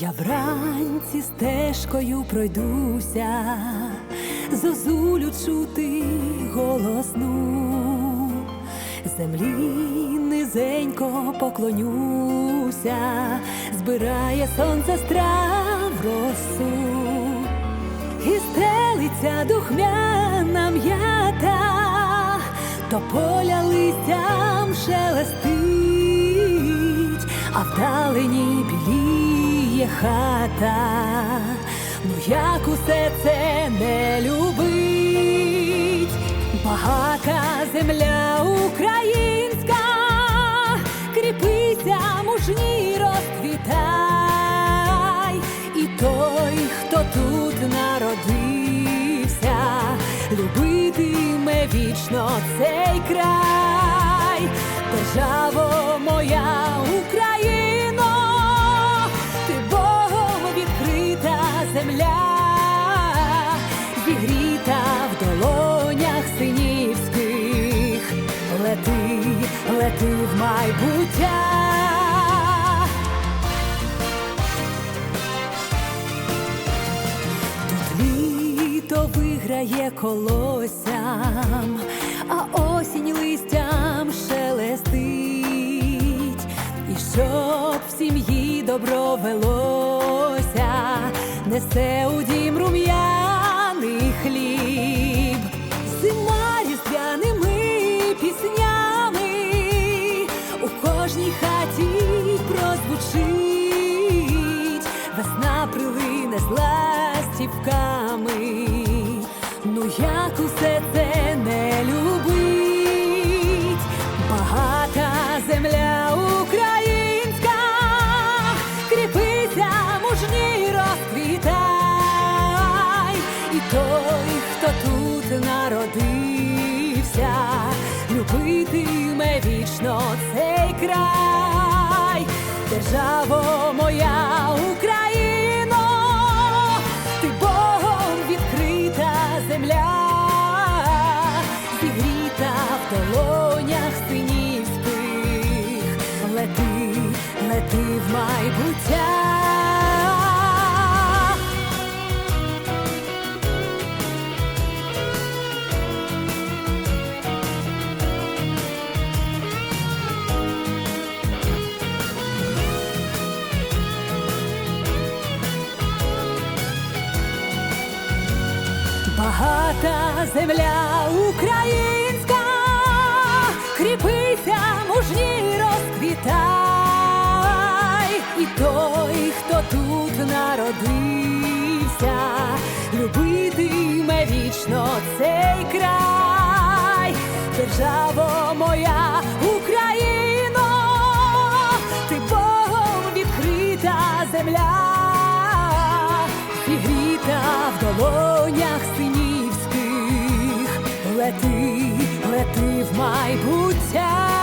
Я вранці стежкою пройдуся, зозулю чути голосну, землі низенько поклонюся, збирає сонце страв росу, і стелиться духмяна м'ята, то поля листям шелестить, а вдалині біліє хата. Ну як усе це не любить, багата земля українська, кріпися, мужній розквітай, і той, хто тут народився, любитиме вічно цей край, державо моя Україно, зігріта в долонях синівських, лети, лети в майбуття. Тут літо виграє колоссям, а осінь листям шелестить, і щоб в сім'ї добро велося, несе у дім усе це не любить, багата земля українська, кріпися, мужній розквітай, і той, хто тут народився, любитиме вічно цей край, державо моя в майбуття. Багата земля українська, кріпися, мужній розквітай, народився, любитиме вічно цей край, державо моя Україно, ти Богом відкрита земля. Зігріта в долонях синівських, лети, лети в майбуття.